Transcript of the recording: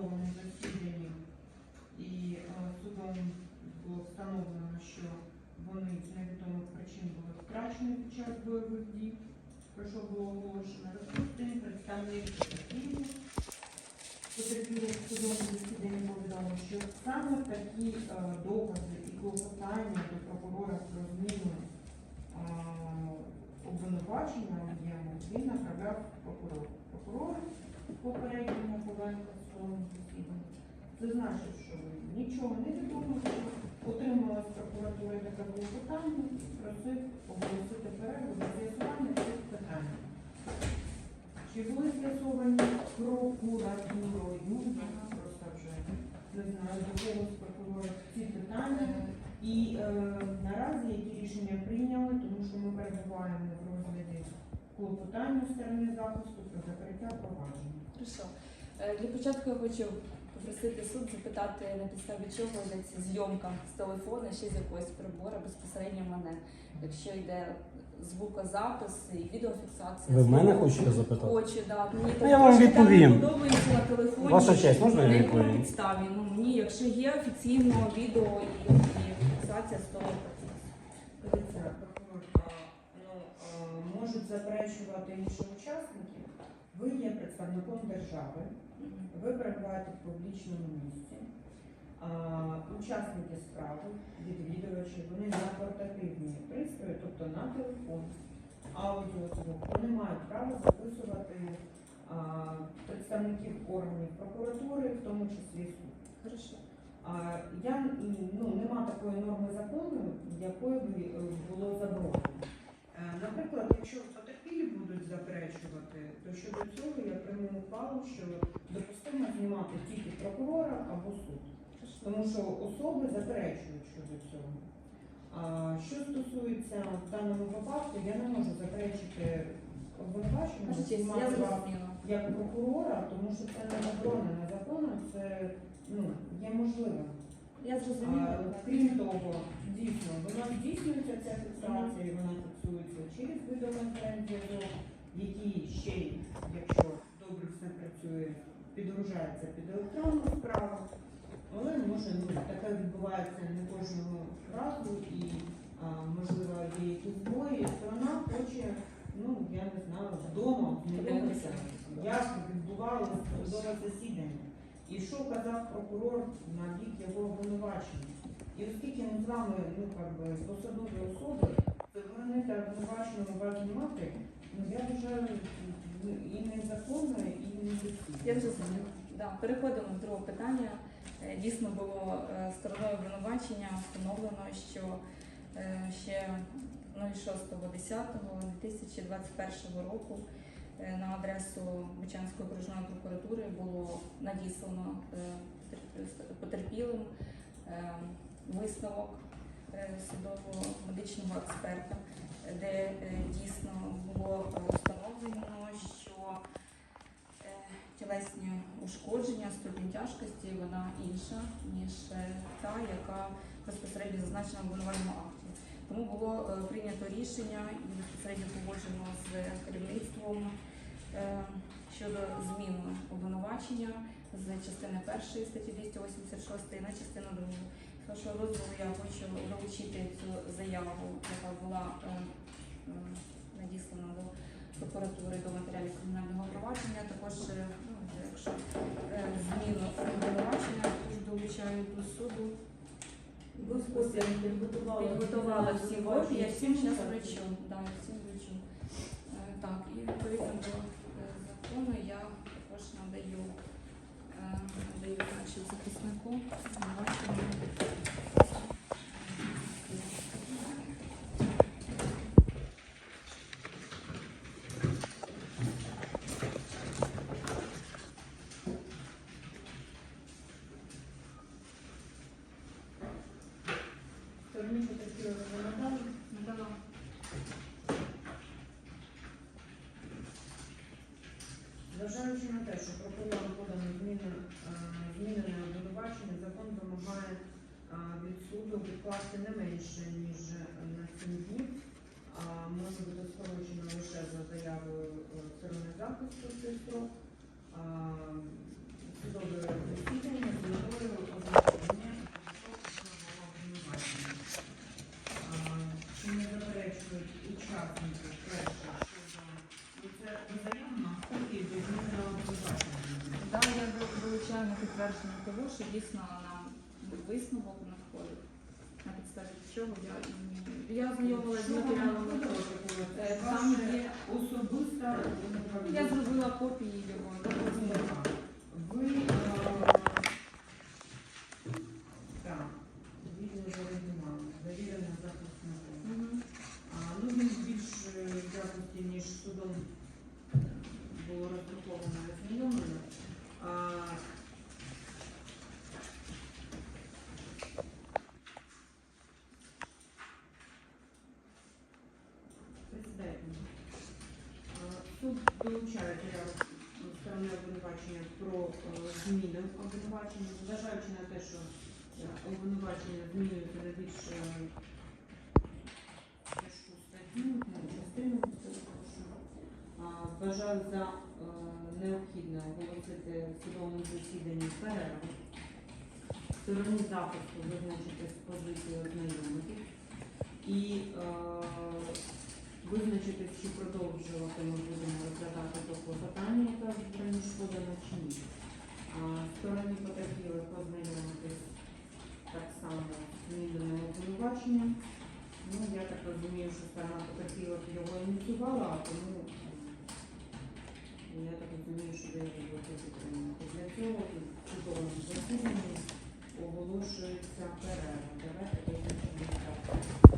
судовому засіданні, і е, судом було встановлено, що вони з невідомих причин були втрачені під час бойових дій, про що було оголошено. Розпустим представник потерпілих. Потерпілих судовому засіданні повідомив, що саме такі е, докази і клопотання до прокурора про зміну е, обвинувачення об'єму він направляв прокурору. Прокурор попередньому Ковенко судовому засіданні. Це значить, що нічого не відомо, отримала з прокуратури таке клопотання і просив оголосити перерву для з'ясування цих питань. Чи були з'ясовані прокуратурою? Просто вже не знаю, до кого з прокурорів ці питання. І е, наразі які рішення прийняли, тому що ми перебуваємо в розгляді клопотання сторони захисту про закриття провадження. Е, Для початку я хочу попросити суд запитати, на підставі чого йдеться зйомка з телефона ще з якогось прибора безпосередньо мене. Якщо йде звукозапис і відеофіксація. Ви в мене звуку. хочете запитати? Хочу, да. Мені Ну, я вам там відповім. не подобається на телефоні. Ваша честь, можна я на якому відповім? підставі? Ну, мені, якщо є офіційно відео і, і фіксація з того процесу. Дивіться, ну, можуть заперечувати інші учасники. Ви є представником держави. Ви перебуваєте в публічному місці. А, учасники справи, відвідувачі, вони на портативні пристрої, тобто на телефон, аудіозвук, вони мають право записувати а, представників органів прокуратури, в тому числі суд. Хорошо. А, я ну, нема такої норми закону, якої би е, було заборонено. Е, Наприклад, якщо потерпілі будуть заперечувати, то щодо цього я прийму ухвалу, що допустимо тільки прокурора або суд, тому що особи заперечують щодо цього. А що стосується в даному випадку, я не можу заперечити обвинувачення як прокурора, тому що це не заборонено законом, це ну, є можливим. Я зрозуміла. Крім того, дійсно, вона здійснюється ця фіксація, і вона фіксується через відеоконференц-зв'язок, який ще, якщо добре все працює, підгружається під електронну справу. Але може таке відбувається не кожного разу і а, можливо є якісь збої. Сторона хоче, ну я не знаю, вдома знайомитися, як відбувалося судове засідання. І що казав прокурор на бік його обвинувачення. І оскільки ми з вами, ну, посадові особи, заборонити обвинуваченому вас знімати, ну, я ну, і і Я недоцільно. зрозуміла. Да, переходимо до другого питання. Е, Дійсно було е, стороною обвинувачення встановлено, що е, ще 06.10.2021 року на адресу Бучанської окружної прокуратури було надіслано потерпілим висновок е, судового медичного експерта, де дійсно було е, встановлено, що е, тілесні ушкодження, ступінь тяжкості вона інша, ніж е, та, яка безпосередньо зазначена в обвинувальному акті. Тому було е, прийнято рішення і безпосередньо погоджено з керівництвом е, щодо зміни обвинувачення з частини першої статті 286 на частину другу. З вашого дозволу я хочу долучити цю заяву, яка була надіслана до прокуратури до матеріалів кримінального провадження. Також, якщо е, зміну обвинувачення, також долучаю до суду. підготувала. Всі копії, я всім зараз вручу. Я всім вручу. Е, Так, і відповідно до е, закону я також надаю, надаю захиснику обвинувачення. Стороні потерпілого вимагали. Надала. Зважаючи на те, що прокурором подано е, змінене обвинувачення, закон вимагає е, від суду відкласти не менше, ніж е, на 7 днів. А може бути скорочено лише за заявою е, сторони захисту цей строк. Судове засідання з метою ознайомлення обвинувачення. Чи не заперечують учасники перше, що ну, це взаємно копії до змінного обвинувачення? Да, я долучаю на підтвердження того, що дійсно нам висновок надходить. На підставі чого я і- я знайомилася з матеріалами. Це Е, Там є особиста я зробила копії його. Ви е, так, відео зареєстровано, завірено захисником. Мгм. А, Ну, він більш е, в якості, ніж судом було розраховано і ознайомлено. А, Присідайте. А, Суд долучає заяву сторони обвинувачення про е, зміни обвинувачення, зважаючи на те, що е, обвинувачення змінюється на більш е, тяжку статтю, ну, частину Вважаю за е, необхідне оголосити в судовому засіданні перерву. Стороні захисту визначити з позиції ознайомитись і е, визначити, чи продовжувати ми будемо розглядати то клопотання, яке раніше подано, чи ні. А, Стороні потерпіли познайомитись так само з міданим обвинуваченням. Ну, я так розумію, що сторона потерпіла його ініціювала, а тому я так розумію, що я його підтримати. Для цього в судовому засіданні оголошується перерва. Давайте визначимо.